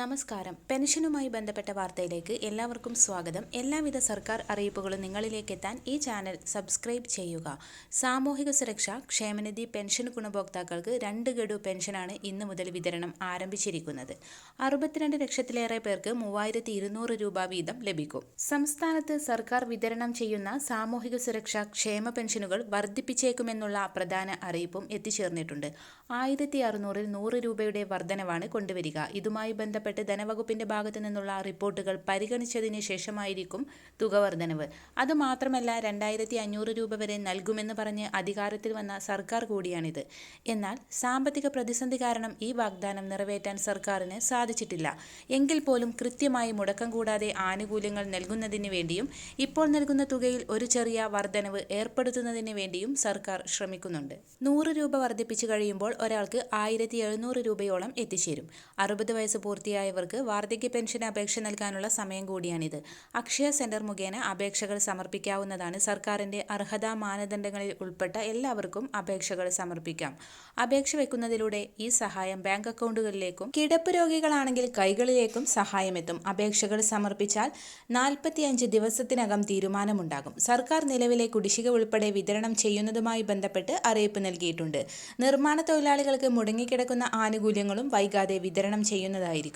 നമസ്കാരം. പെൻഷനുമായി ബന്ധപ്പെട്ട വാർത്തയിലേക്ക് എല്ലാവർക്കും സ്വാഗതം. എല്ലാവിധ സർക്കാർ അറിയിപ്പുകളും നിങ്ങളിലേക്ക് എത്താൻ ഈ ചാനൽ സബ്സ്ക്രൈബ് ചെയ്യുക. സാമൂഹിക സുരക്ഷ ക്ഷേമനിധി പെൻഷൻ ഗുണഭോക്താക്കൾക്ക് രണ്ട് ഗഡു പെൻഷനാണ് ഇന്ന് മുതൽ വിതരണം ആരംഭിച്ചിരിക്കുന്നത്. അറുപത്തിരണ്ട് ലക്ഷത്തിലേറെ പേർക്ക് മൂവായിരത്തി ഇരുന്നൂറ് രൂപ വീതം ലഭിക്കും. സംസ്ഥാനത്ത് സർക്കാർ വിതരണം ചെയ്യുന്ന സാമൂഹിക സുരക്ഷ ക്ഷേമ പെൻഷനുകൾ വർദ്ധിപ്പിച്ചേക്കുമെന്നുള്ള പ്രധാന അറിയിപ്പും എത്തിച്ചേർന്നിട്ടുണ്ട്. ആയിരത്തി അറുന്നൂറിൽ നൂറ് രൂപയുടെ വർധനവാണ് കൊണ്ടുവരിക. ഇതുമായി ബന്ധപ്പെട്ട് ധനവകുപ്പിന്റെ ഭാഗത്തു നിന്നുള്ള റിപ്പോർട്ടുകൾ പരിഗണിച്ചതിന് ശേഷമായിരിക്കും തുക വർധനവ്. അതുമാത്രമല്ല രണ്ടായിരത്തി അഞ്ഞൂറ് രൂപ വരെ നൽകുമെന്ന് പറഞ്ഞ് അധികാരത്തിൽ വന്ന സർക്കാർ കൂടിയാണിത്. എന്നാൽ സാമ്പത്തിക പ്രതിസന്ധി കാരണം ഈ വാഗ്ദാനം നിറവേറ്റാൻ സർക്കാരിന് സാധിച്ചിട്ടില്ല. എങ്കിൽ പോലും കൃത്യമായി മുടക്കം കൂടാതെ ആനുകൂല്യങ്ങൾ നൽകുന്നതിന് വേണ്ടിയും ഇപ്പോൾ നൽകുന്ന തുകയിൽ ഒരു ചെറിയ വർധനവ് ഏർപ്പെടുത്തുന്നതിന് വേണ്ടിയും സർക്കാർ ശ്രമിക്കുന്നുണ്ട്. നൂറ് രൂപ വർദ്ധിപ്പിച്ചു കഴിയുമ്പോൾ ഒരാൾക്ക് ആയിരത്തി രൂപയോളം എത്തിച്ചേരും. അറുപത് വയസ്സ് പൂർത്തിയായവർക്ക് വാർദ്ധക്യ പെൻഷൻ അപേക്ഷ നൽകാനുള്ള സമയം കൂടിയാണിത്. അക്ഷയ സെന്റർ മുഖേന അപേക്ഷകൾ സമർപ്പിക്കാവുന്നതാണ് സർക്കാരിന്റെ അർഹതാ മാനദണ്ഡങ്ങളിൽ ഉൾപ്പെട്ട എല്ലാവർക്കും അപേക്ഷകൾ സമർപ്പിക്കാം. അപേക്ഷ വെക്കുന്നതിലൂടെ ഈ സഹായം ബാങ്ക് അക്കൗണ്ടുകളിലേക്കും കിടപ്പ് രോഗികളാണെങ്കിൽ കൈകളിലേക്കും സഹായമെത്തും. അപേക്ഷകൾ സമർപ്പിച്ചാൽ നാൽപ്പത്തിയഞ്ച് ദിവസത്തിനകം തീരുമാനമുണ്ടാകും. സർക്കാർ നിലവിലെ കുടിശ്ശിക ഉൾപ്പെടെ വിതരണം ചെയ്യുന്നതുമായി ബന്ധപ്പെട്ട് അറിയിപ്പ് നൽകിയിട്ടുണ്ട്. നിർമ്മാണ തൊഴിലാളികൾക്ക് മുടങ്ങിക്കിടക്കുന്ന ആനുകൂല്യങ്ങളും വൈകാതെ വിതരണം ചെയ്യുന്നതായിരിക്കും.